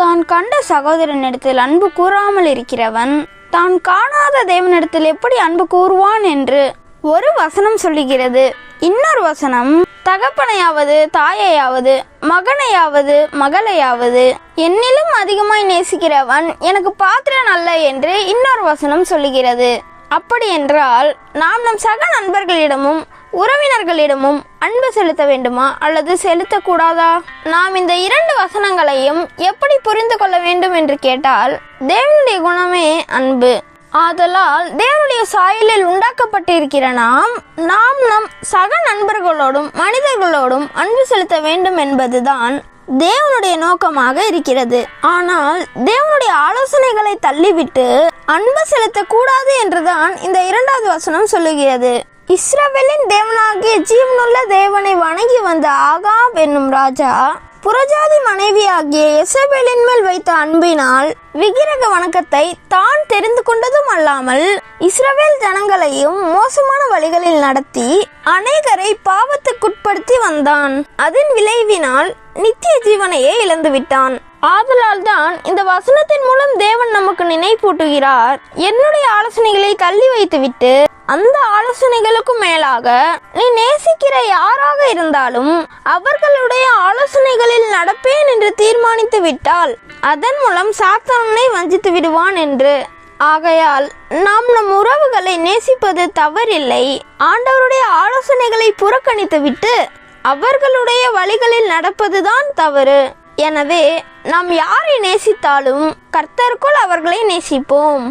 தான் கண்ட சகோதரனிடத்தில் அன்பு கூறாமல் இருக்கிறவன் தான் காணாத தேவனிடத்தில் எப்படி அன்பு கூறுவான் என்று ஒரு வசனம் சொல்லுகிறது. இன்னொரு வசனம் தகப்பனையாவது தாயையாவது மகனையாவது மகளையாவது என்னிலும் அதிகமாய் நேசிக்கிறவன் எனக்கு பாத்திரன் அல்ல என்று இன்னொரு வசனம் சொல்லுகிறது. அப்படி என்றால் நாம் நம் சக நண்பர்களிடமும் உறவினர்களிடமும் அன்பு செலுத்த வேண்டுமா அல்லது செலுத்தக்கூடாதா? நாம் இந்த இரண்டு வசனங்களையும் எப்படி புரிந்து கொள்ள வேண்டும் என்று கேட்டால் தேவனுடைய குணமே அன்பு. ஆதலால் தேவனுடைய சாயலில் உண்டாக்கப்பட்டிருக்கிற நாம் நாம் நம் சக நண்பர்களோடும் மனிதர்களோடும் அன்பு செலுத்த வேண்டும் என்பதுதான் தேவனுடைய நோக்கமாக இருக்கிறது. ஆனால் தேவனுடைய ஆலோசனைகளை தள்ளிவிட்டு அன்பு செலுத்தக்கூடாது என்றுதான் இந்த இரண்டாவது வசனம் சொல்லுகிறது. இஸ்ரவேலின் தேவனாகிய ஜீவனுள்ள தேவனை வணங்கி வந்த ஆகாப் என்னும் ராஜா புறஜாதி மனைவியாகிய எசபேலின் மேல் வைத்த அன்பினால் விக்கிரக வணக்கத்தை தான் தெரிந்து கொண்டதும் அல்லாமல் இஸ்ரவேல் ஜனங்களையும் மோசமான வழிகளில் நடத்தி அநேகரை பாவத்துக்குட்படுத்தி வந்தான். அதன் விளைவினால் நித்திய ஜீவனையே இழந்து விட்டான். ஆதலால் தான் இந்த வசனத்தின் மூலம் தேவன் நமக்கு நினைப்பூட்டுகிறார். என்னுடைய ஆலோசனைகளை தள்ளி வைத்துவிட்டு அந்த ஆலோசனைகளுக்கும் மேலாக நீ நேசிக்கிற யாராக இருந்தாலும் அவர்களுடைய ஆலோசனைகளில் நடப்பேன் என்று தீர்மானித்து விட்டால் அதன் மூலம் சாத்தானை வஞ்சித்து விடுவான் என்று. ஆகையால் நாம் நம் உறவுகளை நேசிப்பது தவறில்லை. ஆண்டவருடைய ஆலோசனைகளை புறக்கணித்து விட்டு அவர்களுடைய வழிகளில் நடப்பதுதான் தவறு. எனவே நாம் யாரை நேசித்தாலும் கர்த்தருக்குள் அவர்களை நேசிப்போம்.